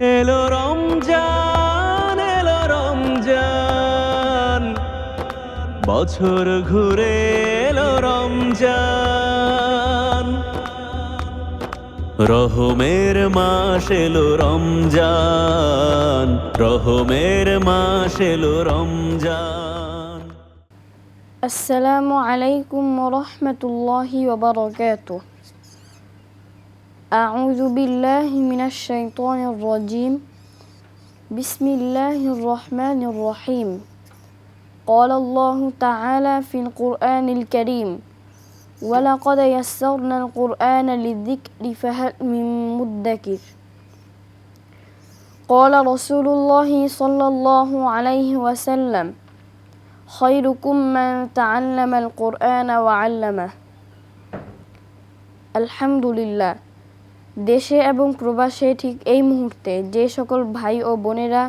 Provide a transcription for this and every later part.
এলো রমজান এলো রমজান। বছর ঘুরে এলো রমজান। রহমের মাস এলো রমজান, রহমের মাস এলো রমজান। আসসালামু আলাইকুম রহমতুল্লাহি ওবরকাতুহ أعوذ بالله من الشيطان الرجيم. بسم الله الرحمن الرحيم. قال الله تعالى في القرآن الكريم ولقد يسرنا القرآن للذكر فهل من مدكر. قال رسول الله صلى الله عليه وسلم خيركم من تعلم القرآن وعلمه. الحمد لله. দেশে এবং প্রবাসে ঠিক এই মুহূর্তে যে সকল ভাই ও বোনেরা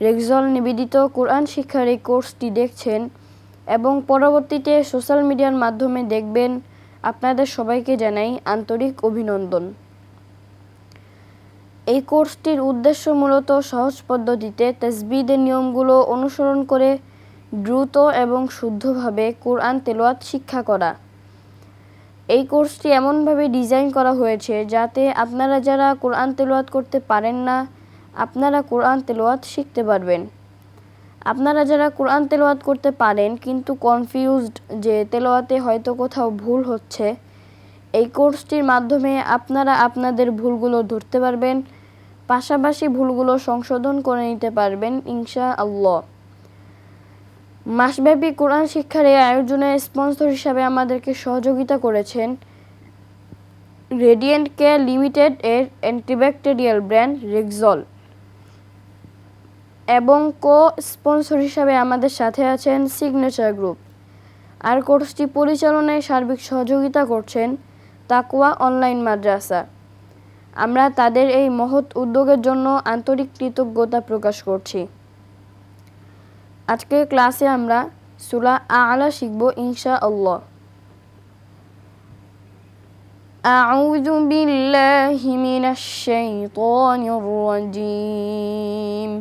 রেগজল নিবেদিত কোরআন শিক্ষার এই কোর্সটি দেখছেন এবং পরবর্তীতে সোশ্যাল মিডিয়ার মাধ্যমে দেখবেন, আপনাদের সবাইকে জানাই আন্তরিক অভিনন্দন। এই কোর্সটির উদ্দেশ্য মূলত সহজ পদ্ধতিতে তসবিদের নিয়মগুলো অনুসরণ করে দ্রুত এবং শুদ্ধভাবে কোরআন তেলোয়াত শিক্ষা করা। এই কোর্সটি এমনভাবে ডিজাইন করা হয়েছে যাতে আপনারা যারা কোরআন তেলোয়াত করতে পারেন না, আপনারা কোরআন তেলোয়াত শিখতে পারবেন। আপনারা যারা কোরআন তেলোয়াত করতে পারেন কিন্তু কনফিউজড যে তেলোয়াতে হয়তো কোথাও ভুল হচ্ছে, এই কোর্সটির মাধ্যমে আপনারা আপনাদের ভুলগুলো ধরতে পারবেন, পাশাপাশি ভুলগুলো সংশোধন করে নিতে পারবেন ইনশা আল্লাহ মাসব্যাপী কোরআন শিক্ষার এই আয়োজনে স্পন্সর হিসাবে আমাদেরকে সহযোগিতা করেছেন রেডিয়েন্ট কেয়ার লিমিটেড এর অ্যান্টিব্যাকটেরিয়াল ব্র্যান্ড রেক্সল এবং কো স্পন্সর হিসাবে আমাদের সাথে আছেন সিগনেচার গ্রুপ আর কোর্সটি পরিচালনায় সার্বিক সহযোগিতা করছেন তাকুয়া অনলাইন মাদ্রাসা। আমরা তাদের এই মহৎ উদ্যোগের জন্য আন্তরিক কৃতজ্ঞতা প্রকাশ করছি। আজকের ক্লাসে আমরা সুরা আলা শিখব ইনশা আল্লাহ أعوذ بالله من الشيطان الرجيم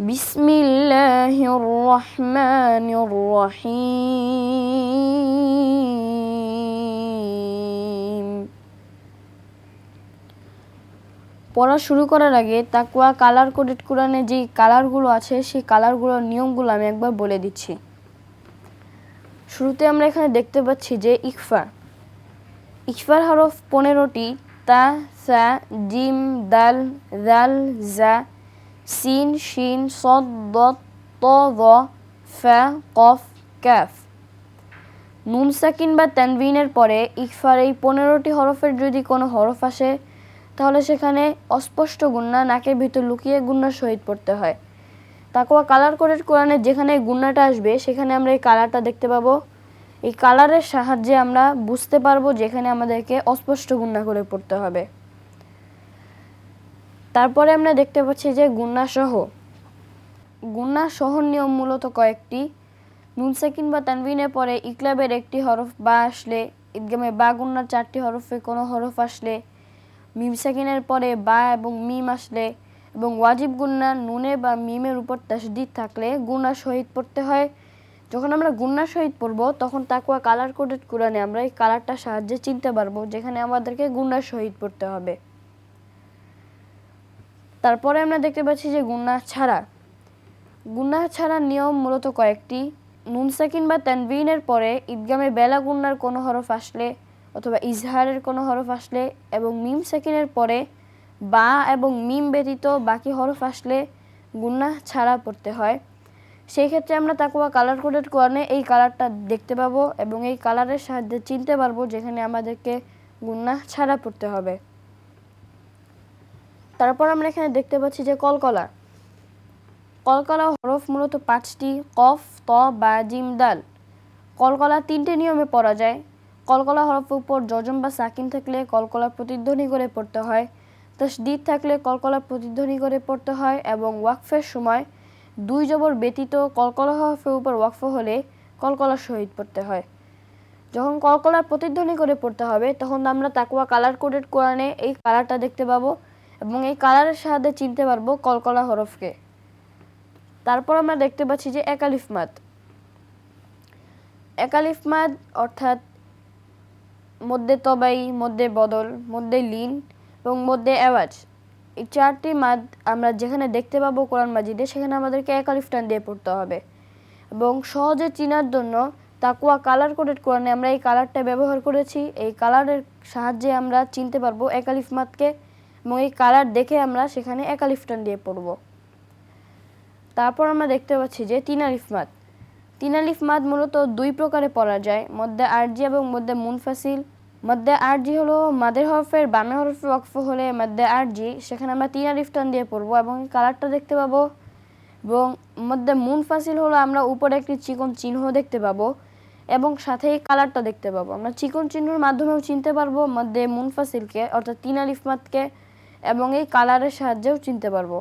بسم الله الرحمن الرحيم পড়া শুরু করার আগে তাকুয়া কালার কোডেড কোরআনে যে কালারগুলো আছে, সেই কালারগুলোর নিয়মগুলো আমি একবার বলে দিচ্ছি। শুরুতে আমরা এখানে দেখতে পাচ্ছি যে ইকফা ইকফার হরফ পনেরোটি, তা, সা, জিম, দাল দাল জা, সিন, শিন, সদ, দত, ত দ ফা, কফ, ক্যাফ। নুন, সাকিন বা তানভিনের পরে ইকফার এই পনেরোটি হরফের যদি কোনো হরফ আসে তাহলে সেখানে অস্পষ্ট গুন্না নাকের ভিতর লুকিয়ে গুন্নার সহিত পড়তে হয়। তাকুয়া কালার কোডের কোরআনে যেখানে গুন্নাটা আসবে, সেখানে আমরা এই কালারটা দেখতে পাবো। এই কালারের সাহায্যে আমরা বুঝতে পারব যেখানে আমাদেরকে অস্পষ্ট গুন্না করে পড়তে হবে। তারপরে আমরা দেখতে পাচ্ছি যে গুন্না সহ। গুন্না সহ নিয়ম মূলত কয়েকটি। নুন সাকিন বা তানবিনের পরে ইকলাবের একটি হরফ বা আসলে ঈদগামে বা গুন্নার চারটি হরফে কোনো হরফ আসলে মিম সাকিনের পরে বা এবং মিম আসলে এবং ওয়াজিব গুন্না নুনে বা মিমের উপর তাসদিদ থাকলে গুন্নার শহীদ পড়তে হয়। যখন আমরা গুন্নার শহীদ পড়ব, তখন তাকুয়া কালার কোডেড কোরআনে আমরা এই কালারটার সাহায্যে চিনতে পারব, যেখানে আমাদেরকে গুন্নার শহীদ পড়তে হবে। তারপরে আমরা দেখতে পাচ্ছি যে গুন্না ছাড়া। গুন্না ছাড়া নিয়ম মূলত কয়েকটি। নুন সাকিন বা তানবিনের পরে ঈদগামে বেলা গুন্নার কোনো হরফ আসলে অথবা ইজহারের কোনো হরফ আসলে এবং মিম সেকেন্ডের পরে বা এবং মিম ব্যতীত বাকি হরফ আসলে গুন্না ছাড়া পড়তে হয়। সেই ক্ষেত্রে আমরা তাকুয়া কালার কোডেড কোরআনে এই কালারটা দেখতে পাবো এবং এই কালারের সাহায্যে চিনতে পারব যেখানে আমাদেরকে গুন্না ছাড়া পড়তে হবে। তারপর আমরা এখানে দেখতে পাচ্ছি যে কলকলা। কলকলা হরফ মূলত পাঁচটি, কফ, ত, বা, জিম, দাল। কলকলা তিনটে নিয়মে পড়া যায়। কলকলা হরফের উপর জজম বা সাকিন থাকলে কলকলা প্রতিধ্বনি করে পড়তে হয়। তসদিদ থাকলে কলকলা প্রতিধ্বনি করে পড়তে হয় এবং ওয়াকফের সময় দুই জবর ব্যতীত কলকলা হরফের উপর ওয়াকফ হলে কলকলার শহীদ পড়তে হয়। যখন কলকলার প্রতিধ্বনি করে পড়তে হবে, তখন আমরা তাকুয়া কালার কোডেড কোরআনে এই কালারটা দেখতে পাবো এবং এই কালারের সাহায্যে চিনতে পারব কলকলা হরফকে। তারপর আমরা দেখতে পাচ্ছি যে একালিফ মাদ। একালিফ মাদ অর্থাৎ মধ্যে তবাই, মধ্যে বদল, মধ্যে লিন এবং মধ্যে আওয়াজ এই চারটি মাদ আমরা যেখানে দেখতে পাবো কোরআন মাজিদে, সেখানে আমাদেরকে একালিফ টান দিয়ে পড়তে হবে। এবং সহজে চিনার জন্য তাকুয়া কালার কোডেড কোরআনে আমরা এই কালারটা ব্যবহার করেছি। এই কালারের সাহায্যে আমরা চিনতে পারব একালিফ মাদকে এবং এই কালার দেখে আমরা সেখানে একালিফ টান দিয়ে পড়ব। তারপর আমরা দেখতে পাচ্ছি যে তিন আলিফ মাদ। তিন আলিফ মাদ মূলত দুই প্রকারে পড়া যায়, মধ্যে আরজি এবং মধ্যে মুনফাসিল। মধ্যে আরজি হলো মাদের হরফের বামে হরফে ওয়াকফ হলে মধ্যে আরজি, সেখানে আমরা তিন আলিফ টান দিয়ে পড়ব এবং কালারটা দেখতে পাবো। এবং মধ্যে মুন মুনফাসিল হলো আমরা উপরে একটি চিকন চিহ্ন দেখতে পাবো এবং সাথে এই কালারটা দেখতে পাবো। আমরা চিকন চিহ্নের মাধ্যমেও চিনতে পারব মধ্যে মুনফাসিলকে, অর্থাৎ তিন আলিফ মাদকে এবং এই কালারের সাহায্যেও চিনতে পারব।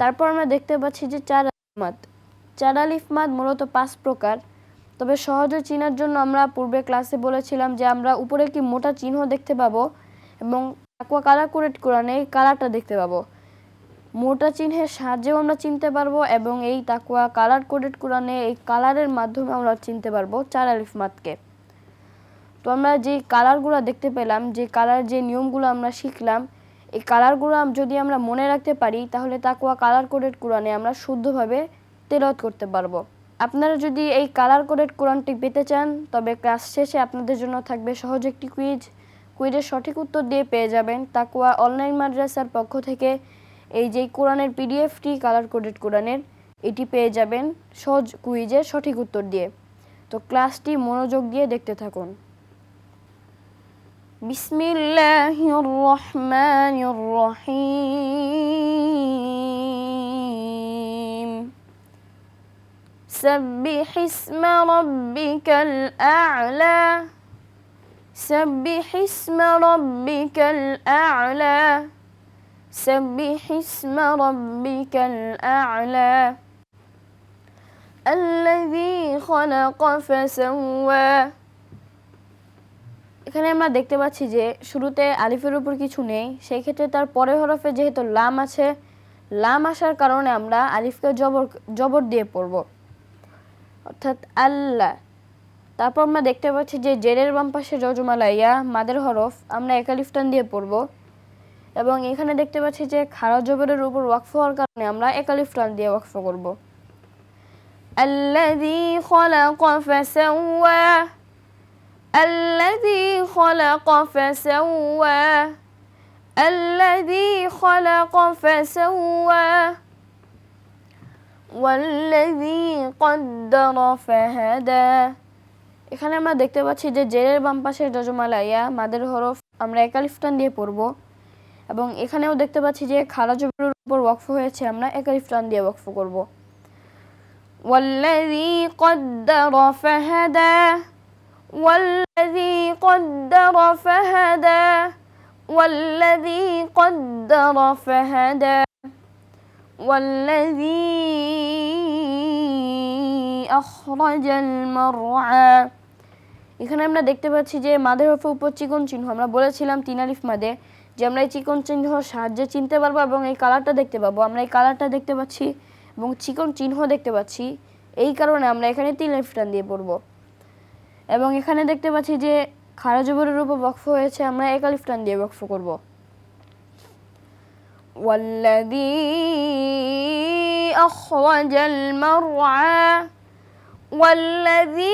তারপর আমরা দেখতে পাচ্ছি যে চার আলিফ মাদ। চার আলিফ মাদ মূলত পাঁচ প্রকার। তবে সহজে চেনার জন্য আমরা পূর্বে ক্লাসে বলেছিলাম যে আমরা উপরে একটি মোটা চিহ্ন দেখতে পাবো এবং aqua কালার কোরেট কোরআনে এই কালারটা দেখতে পাবো। মোটা চিহ্নের সাহায্যেও আমরা চিনতে পারব এবং এই তাকুয়া কালার কোডেড কোরআনে এই কালারের মাধ্যমে আমরা চিনতে পারব চার আলিফ মাদকে তো আমরা যে কালারগুলো দেখতে পেলাম, যে কালার যে নিয়মগুলো আমরা শিখলাম, এই কালারগুলো যদি আমরা মনে রাখতে পারি, তাহলে তাকুয়া কালার কোডেড কোরআনে আমরা শুদ্ধভাবে তেলত করতে পারব। আপনারা যদি এই কালার কোডেড কোরআনটি পেতে চান, তবে ক্লাস শেষে আপনাদের জন্য থাকবে সহজ একটি কুইজ কুইজের সঠিক উত্তর দিয়ে পেয়ে যাবেন তাকুয়া অনলাইন মাদ্রাসার পক্ষ থেকে এই যে কোরআনের পিডিএফটি কালার কোডেড কোরআনের, এটি পেয়ে যাবেন সহজ কুইজের সঠিক উত্তর দিয়ে। তো ক্লাসটি মনোযোগ দিয়ে দেখতে থাকুন। বিসমিল্লাহির রহমানির রহিম। سبح اسم ربك الأعلى سبح اسم ربك الأعلى سبح اسم ربك الأعلى الذي خلق فسوى এখানে আমরা দেখতে পাচ্ছি যে শুরুতে আলিফের উপর কিছু নেই সেই ক্ষেত্রে তার পরের হরফে যেহেতু লাম আছে লাম আসার কারণে আমরা আলিফকে জবর জবর দিয়ে পড়ব অর্থাৎ আল্লাহ তারপর আমরা দেখতে পাচ্ছি যে জেরের বাম পাশে জজমালা ইয়া মাদের হরফ আমরা একালিফটান দিয়ে পড়ব এবং এখানে দেখতে পাচ্ছি যে খারা জবরের উপর ওয়াকফ হওয়ার কারণে আমরা একালিফটান দিয়ে ওয়াকফ করব الذي خلق فسوى الذي خلق فسوى الذي خلق فسوى والذي قدر فهدى এখানে আমরা দেখতে পাচ্ছি যে জেরের বাম পাশে যজমালা ইয়া মাদের হরফ আমরা একালিফটান দিয়ে পড়ব এবং এখানেও দেখতে পাচ্ছি যে খারা জবরের উপর ওয়াকফ হয়েছে আমরা একালিফটান দিয়ে ওয়াকফ করব والذي قدر فهدى والذي قدر فهدى والذي قدر فهدى والذي أخرج المرعى এখানে আমরা দেখতে পাচ্ছি যে মাদের হরফে উপর চিকন চিহ্ন। আমরা বলেছিলাম তিন আলিফ মাদে। যে আমরা এই চিকন চিহ্ন সাহায্যে চিনতে পারব এবং এই কালারটা দেখতে পাবো। আমরা এই কালারটা দেখতে পাচ্ছি এবং চিকন চিহ্ন দেখতে পাচ্ছি। এই কারণে আমরা এখানে তিন আলিফ টান দিয়ে পড়ব। এবং এখানে দেখতে পাচ্ছি যে খারা জবরের উপর বক্ফ হয়েছে। আমরা একালিফ টান দিয়ে বক্ফ করব। والذي أخرج المرعى والذي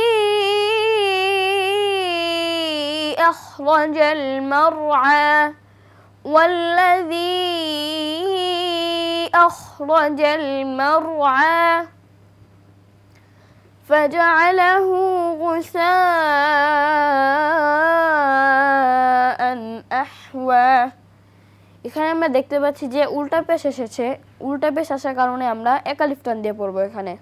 أخرج المرعى والذي أخرج المرعى. فجعله غثاء এখানে আমরা দেখতে পাচ্ছি যে উল্টা পেশ এসেছে। উল্টা পেশ আসার কারণে আমরা একালিফটান দিয়ে পড়ব এখানে।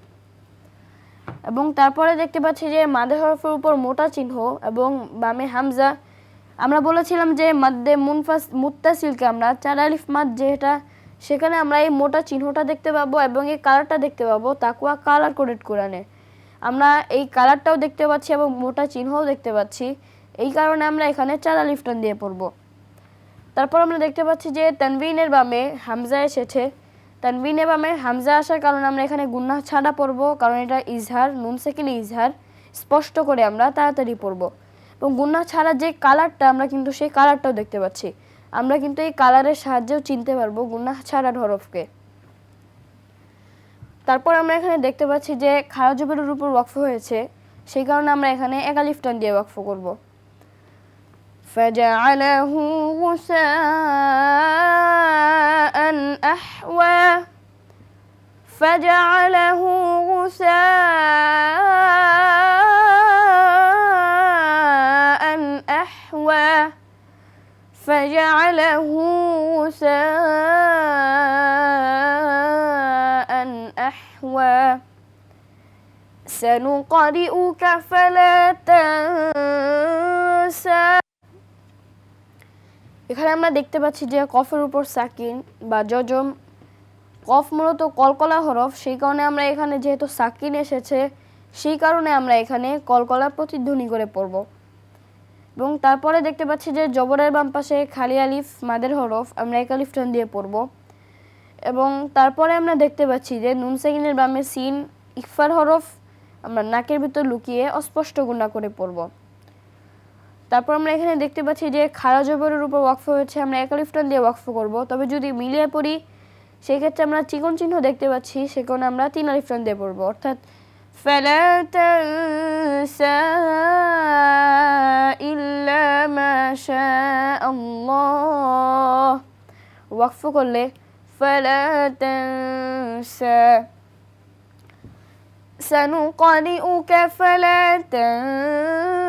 এবং তারপরে দেখতে পাচ্ছি যে মাদে হরফের উপর মোটা চিহ্ন এবং বামে হামজা। আমরা বলেছিলাম যে মাদ্দে মুনফাস মুত্তাসিলকে আমরা চার আলিফ মাদ যেটা, সেখানে আমরা এই মোটা চিহ্নটা দেখতে পাবো এবং এই কালারটা দেখতে পাবো তাকুয়া কালার কোডেড কোরআনে। আমরা এই কালারটাও দেখতে পাচ্ছি এবং মোটা চিহ্নও দেখতে পাচ্ছি। এই কারণে আমরা এখানে চার আলিফটান দিয়ে পড়ব। তারপর আমরা দেখতে পাচ্ছি যে তানভিনের বামে হামজা এসেছে। তানভিনের বামে হামজা আসার কারণে আমরা এখানে গুন্না ছাড়া পড়ব, কারণ এটা ইজহার, নুন সেকেন্ড ইজহার, স্পষ্ট করে আমরা তাড়াতাড়ি পড়ব। এবং গুন্না ছাড়া যে কালারটা আমরা কিন্তু সেই কালারটাও দেখতে পাচ্ছি। আমরা কিন্তু এই কালারের সাহায্যেও চিনতে পারব গুন্না ছাড়ার হরফকে। তারপর আমরা এখানে দেখতে পাচ্ছি যে খারা জবরের উপর ওয়াকফ হয়েছে, সেই কারণে আমরা এখানে একালিফ টান দিয়ে ওয়াকফ করব। فجعله غثاء أحوى. فجعله غثاء أحوى. فجعله غثاء أحوى. سنقرئك فلا এখানে আমরা দেখতে পাচ্ছি যে কফের উপর সাকিন বা জজম কফ মূলত কলকলা হরফ, সেই কারণে আমরা এখানে যেহেতু সাকিন এসেছে, সেই কারণে আমরা এখানে কলকলা প্রতিধ্বনি করে পড়ব। এবং তারপরে দেখতে পাচ্ছি যে জবরের বাম পাশে খালি আলিফ, মাদের হরফ, আমরা এক আলিফ টান দিয়ে পড়ব। এবং তারপরে আমরা দেখতে পাচ্ছি যে নুন সেকিনের বামে সিন, ইকফার হরফ, আমরা নাকের ভিতর লুকিয়ে অস্পষ্ট গুণা করে পড়ব। তারপর আমরা এখানে দেখতে পাচ্ছি যে খারা জবরের উপর ওয়াকফ হয়েছে আমরা একালিফ টান দিয়ে ওয়াকফ করব তবে যদি মিলিয়ে পড়ি সেই ক্ষেত্রে আমরা চিকন চিহ্ন দেখতে পাচ্ছি সে কারণে আমরা তিন আলিফ টান দিয়ে পড়বো অর্থাৎ فلا تنسى إلا ما شاء الله ওয়াকফ করলে فلا تنسى سنقرئك فلا تنسى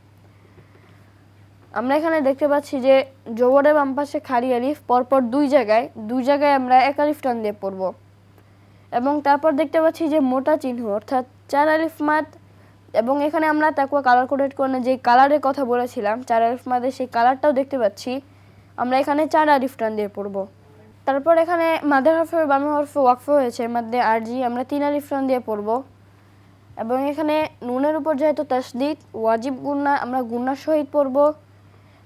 আমরা এখানে দেখতে পাচ্ছি যে জবরের বাম পাশে খালি আলিফ, পরপর দুই জায়গায় দুই জায়গায় আমরা এক আলিফ টান দিয়ে পড়ব। এবং তারপর দেখতে পাচ্ছি যে মোটা চিহ্ন, অর্থাৎ চার আলিফ মাদ, এবং এখানে আমরা তাকুয়া কালার কোডেড করে যে কালারের কথা বলেছিলাম, চার আলিফ মাদের সেই কালারটাও দেখতে পাচ্ছি। আমরা এখানে চার আলিফ টান দিয়ে পড়ব। তারপর এখানে মাদের হরফে বামে হরফে ওয়াকফ হয়েছে মাদ্দে আরজি আমরা তিন আলিফ টান দিয়ে পড়ব। এবং এখানে নুনের উপর যেহেতু তাসদিদ, ওয়াজিব গুন্না আমরা গুন্নার সহিত পড়ব।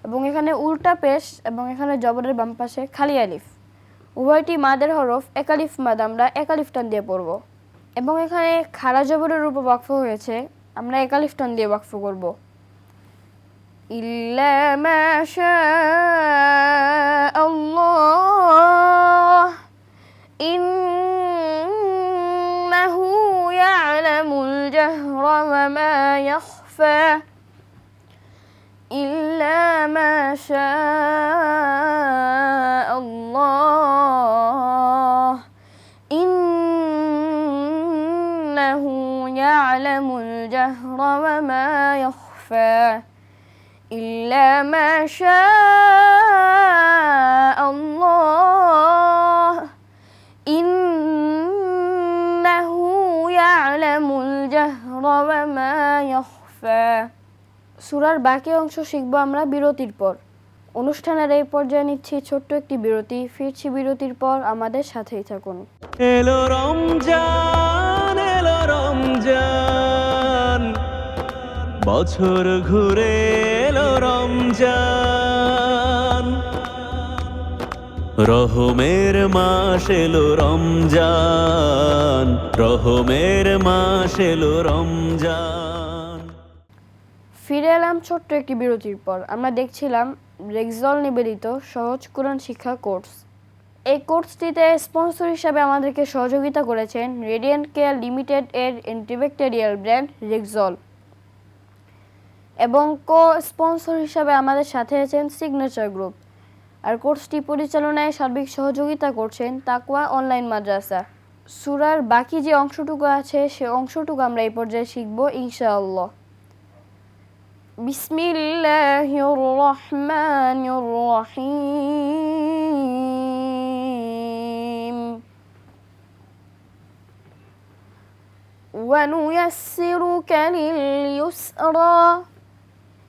এবং এখানে উল্টা পেশ এবং এখানে জবরের বাম পাশে খালি আলিফ। উভয়টি মাদের হরফ একালিফ মাদ আমরা একালিফ টান দিয়ে পড়ব। এবং এখানে খারা জবরের উপর বাক্য হয়েছে, আমরা একালিফ টান দিয়ে বাক্য করব। ইল্লা মা আল্লাহ বাকি অংশ শিখব আমরা বিরতির পর। অনুষ্ঠানের এই পর্যায়ে নিচ্ছি ছোট্ট একটি বিরতি। ফিরছি বিরতির পর, আমাদের সাথেই থাকুন। এলো রমজান এলো রমজান। বছর ঘুরে এলো রমজান। রহমের মাস এলো রমজান। রহমের মাস এলো রমজান। ফিরে এলাম ছোট্ট একটি বিরতির পর। আমরা দেখছিলাম রেক্সল নিবেদিত সহজ কোরআন শিক্ষা কোর্স। এই কোর্সটিতে স্পন্সর হিসাবে আমাদেরকে সহযোগিতা করেছেন রেডিয়েন্ট কেয়ার লিমিটেড এর অ্যান্টিব্যাকটেরিয়াল ব্র্যান্ড রেক্সল এবং কো স্পন্সর হিসাবে আমাদের সাথে আছেন সিগনেচার গ্রুপ। আর কোর্সটি পরিচালনায় সার্বিক সহযোগিতা করছেন তাকওয়া অনলাইন মাদ্রাসা। সুরার বাকি যে অংশটুকু আছে সে অংশটুকু আমরা এই পর্যায়ে শিখব ইনশাআল্লাহ। بسم الله الرحمن الرحيم ونيسرك لليسرى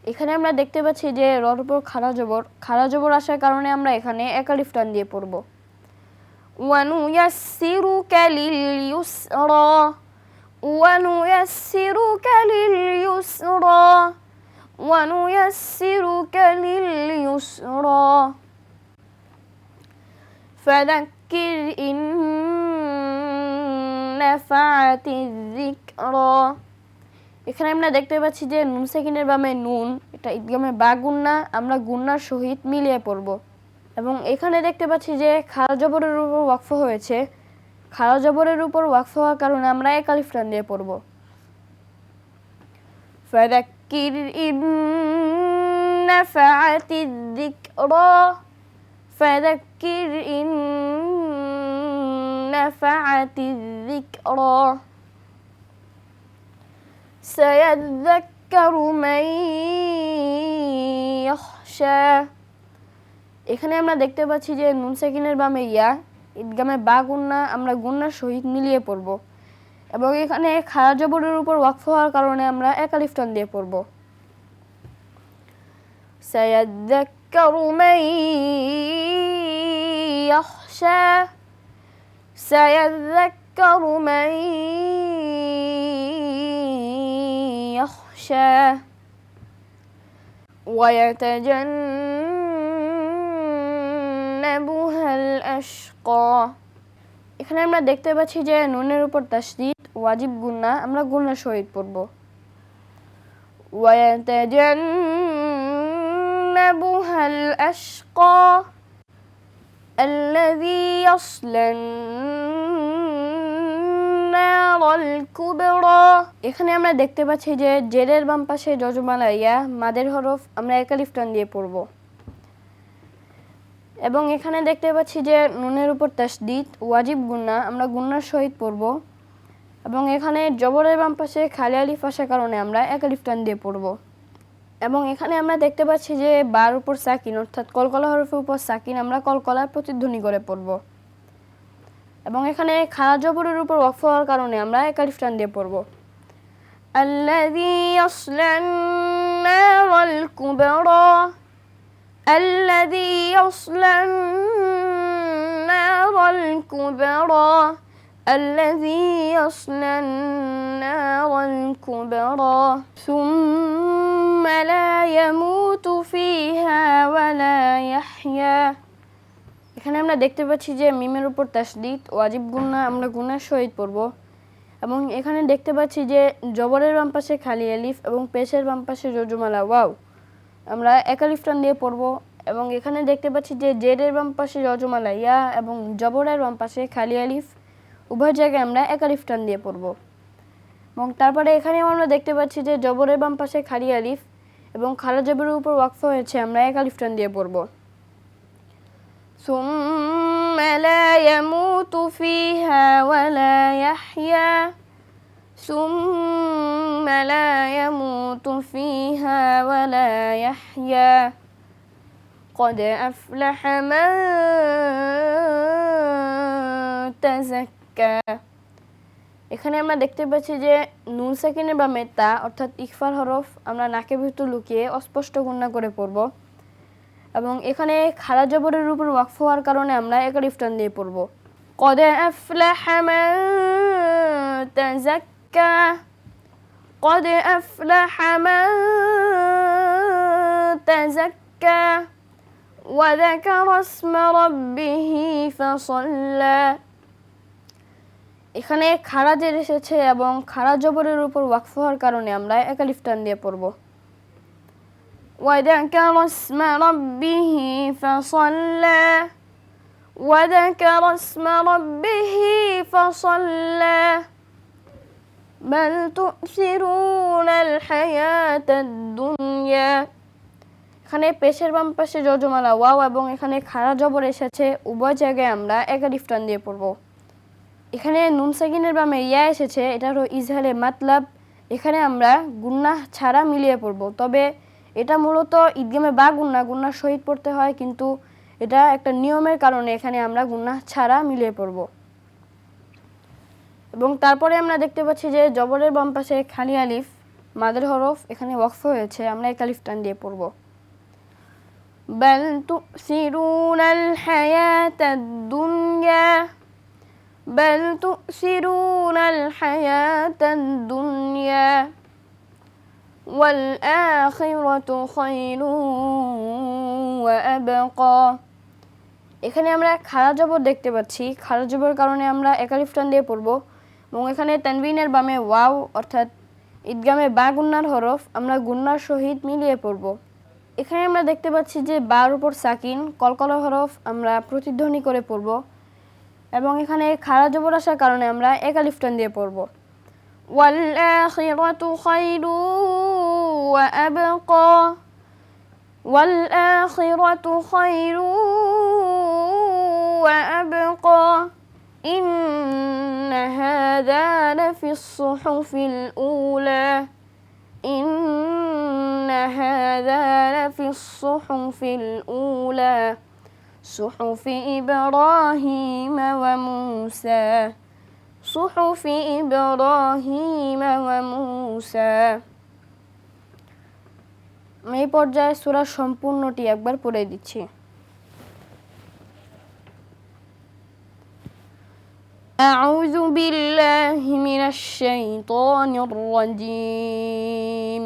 এখানে আমরা দেখতে পাচ্ছি যে রর উপর খাড়া জবর খাড়া জবর আসার কারণে আমরা এখানে একালিফ টান দিয়ে পড়ব ونيسرك لليسرى ونيسرك لليسرى ونيسرك لليسرى فذكر إن نفعت الذكرى এখানে আমরা দেখতে পাচ্ছি যে নুন সেকেন্ডের বামে নুন এটা ঈদগামে বা গুন্না আমরা গুন্নার সহিত মিলিয়ে পড়ব এবং এখানে দেখতে পাচ্ছি যে খারা জবরের উপর ওয়াকফ হয়েছে খারা জবরের উপর ওয়াকফ হওয়ার কারণে আমরা এক আলিফ টান দিয়ে পড়ব فذكر إن نفعت الذكرى فذكر إن نفعت الذكرى سيذكر من يخشى এখানে আমরা দেখতে পাচ্ছি যে নুন সেকিনের বামে ইয়া ঈদগামে বা গুন্না আমরা গুন্নার সহিত মিলিয়ে পড়ব এবং এখানে খারা জবরের উপর ওয়াকফ হওয়ার কারণে আমরা একালিফ টান দিয়ে পড়ব سيذكر من يخشى سيذكر من يخشى ويتجنبها الأشقى এখানে আমরা দেখতে পাচ্ছি যে নুনের উপর তাসদিদ ওয়াজিব গুন্না আমরা গুন্নার সহিত পড়ব ويتجنبها الأشقى الذي يصلى النار الكبرى এখানে আমরা দেখতে পাচ্ছি যে জেরের বাম পাশে যজমালা ইয়া মাদের হরফ আমরা একালিফ টান দিয়ে পড়ব এবং এখানে দেখতে পাচ্ছি যে নুনের উপর তাসদিদ ওয়াজিব গুন্না আমরা গুন্নার সহিত পড়ব এবং এখানে জবরের বাম পাশে খালি আলিফ আসার কারণে আমরা একালিফ টান দিয়ে পড়ব এবং এখানে আমরা দেখতে পাচ্ছি যে বার উপর সাকিন অর্থাৎ কলকলা হরফের উপর সাকিন আমরা কলকলার প্রতিধ্বনি করে পড়ব এবং এখানে খারা জবরের উপর ওয়াকফ হওয়ার কারণে আমরা একালিফ টান দিয়ে পড়ব الذي يصلى النار الكبرى الذي يصلى النار الكبرى الذي يصلى النار الكبرى ثم لا يموت فيها ولا يحيا এখানে আমরা দেখতে পাচ্ছি যে মিমের উপর তাসদিদ ওয়াজিব গুন্না আমরা গুনার সহিত পড়ব এবং এখানে দেখতে পাচ্ছি যে জবরের বাম পাশে খালি আলিফ এবং পেশের বাম পাশে জজমালা ওয়াও আমরা একালিফ টান দিয়ে পড়ব এবং এখানে দেখতে পাচ্ছি যে জেডের বাম পাশে জজমালা ইয়া এবং জবরের বাম পাশে খালি আলিফ উভয় জায়গায় আমরা একালিফ টান দিয়ে পড়ব এবং তারপরে এখানে আমরা দেখতে পাচ্ছি যে জবরের বাম পাশে খালি আলিফ এবং খালা জবরের উপর ওয়াকফ হয়েছে আমরা একালিফ টান দিয়ে পড়ব ثم لا يموت فيها ولا يحيا ثم لا يموت فيها ولا يحيا قد أفلح من تزكى এখানে আমরা দেখতে পাচ্ছি যে নুন সেকেন্ডের বা মেতা অর্থাৎ ইকফার হরফ আমরা নাকের ভিতর লুকিয়ে অস্পষ্ট গুণনা করে পড়ব এবং এখানে খারা জবরের উপর ওয়াকফ হওয়ার কারণে আমরা একালিফ টান দিয়ে পড়ব قد أفلح من تزكى قد أفلح من تزكى وذكر اسم ربه فصلى এখানে খাড়া জের এসেছে এবং খাড়া জবরের উপর ওয়াকফ হওয়ার কারণে আমরা একালিফ টান দিয়ে পড়ব وذكر اسم ربه فصلى وذكر اسم ربه فصلى بل تؤثرون الحياة الدنيا এখানে পেশের বাম পাশে যজমালা ওয়াও এবং এখানে খাড়া জবর এসেছে উভয় জায়গায় আমরা একালিফ টান দিয়ে পড়ব এখানে নুন সাকিনের বামে ইয়া এসেছে এটা হলো ইজহারে মাতলাব এখানে আমরা গুন্না ছাড়া মিলিয়ে পড়ব তবে এটা মূলত ঈদগামে বা গুন্না গুন্নার সহিত পড়তে হয় কিন্তু এটা একটা নিয়মের কারণে এখানে আমরা গুন্না ছাড়া মিলিয়ে পড়ব এবং তারপরে আমরা দেখতে পাচ্ছি যে জবরের বাম পাশে খালি আলিফ মাদের হরফ এখানে ওয়াকফ হয়েছে আমরা এক আলিফ টান দিয়ে পড়ব بل تؤثرون الحياة الدنيا بل تؤثرون الحياة الدنيا والآخرة خير وأبقى এখানে আমরা খারা জবর দেখতে পাচ্ছি খারা জবর কারণে আমরা একালিফ টান দিয়ে পড়ব এবং এখানে তানবিনের বামে ওয়াও অর্থাৎ ঈদগামে বা গুন্নার হরফ আমরা গুন্নার সহিত মিলিয়ে পড়ব এখানে আমরা দেখতে পাচ্ছি যে বার উপর সাকিন কলকলা হরফ আমরা প্রতিধ্বনি করে পড়ব এবং এখানে খারা জবর আসার কারণে আমরা একালিফ টান দিয়ে পড়ব والآخرة خير وأبقى والآخرة خير وأبقى إن هذا لفي الصحف الأولى إن هذا لفي الصحف الأولى صحف إبراهيم وموسى صحف إبراهيم وموسى আমি এই পর্যায়ে সূরা সম্পূর্ণটি একবার পড়ে দিচ্ছি أعوذ بالله من الشيطان الرجيم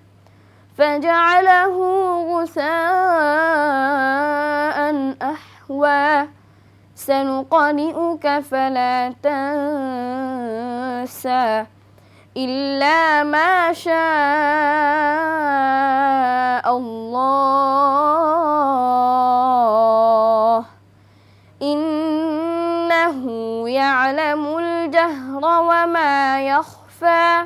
فجعله غثاء أحوى. سنقرئك فلا تنسى إلا ما شاء الله. إنه يعلم الجهر وما يخفى.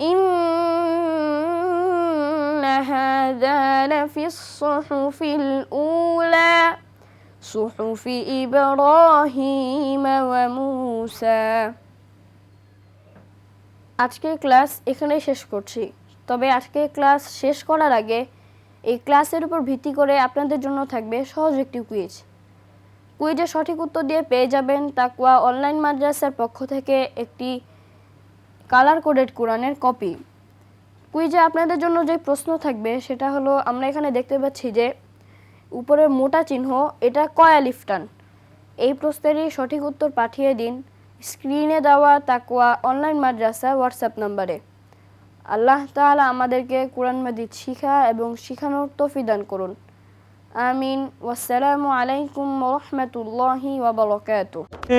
إن هذا لفي الصحف الأولى صحف إبراهيم وموسى আজকের ক্লাস এখানেই শেষ করছি তবে আজকের ক্লাস শেষ করার আগে এই ক্লাসের উপর ভিত্তি করে আপনাদের জন্য থাকবে সহজ একটি কুইজ কুইজের সঠিক উত্তর দিয়ে পেয়ে যাবেন তাকুয়া অনলাইন মাদ্রাসার পক্ষ থেকে একটি কালার কোডেড কোরআনের কপি কুইজে আপনাদের জন্য যে প্রশ্ন থাকবে, সেটা হলো, আমরা এখানে দেখতে পাচ্ছি যে, উপরের মোটা চিহ্ন, এটা কয় আলিফটান এই প্রশ্নেরই সঠিক উত্তর পাঠিয়ে দিন। স্ক্রিনে দেওয়া তাকুয়া অনলাইন মাদ্রাসা হোয়াটসঅ্যাপ নাম্বারে। আল্লাহ তাআলা আমাদেরকে কোরআন মাজিদ শিখা এবং শিখানোর তৌফিক দান করুন। আমিন। ওয়াসসালামু আলাইকুম রহমতুল্লাহি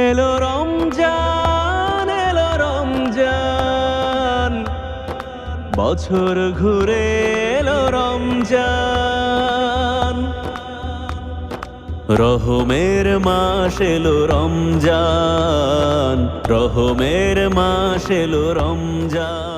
এলো রমজান। এলো রমজান বছর ঘুরে এলো রমজান। রহমের মাস এলো রমজান রহমের মাস এলো রমজান।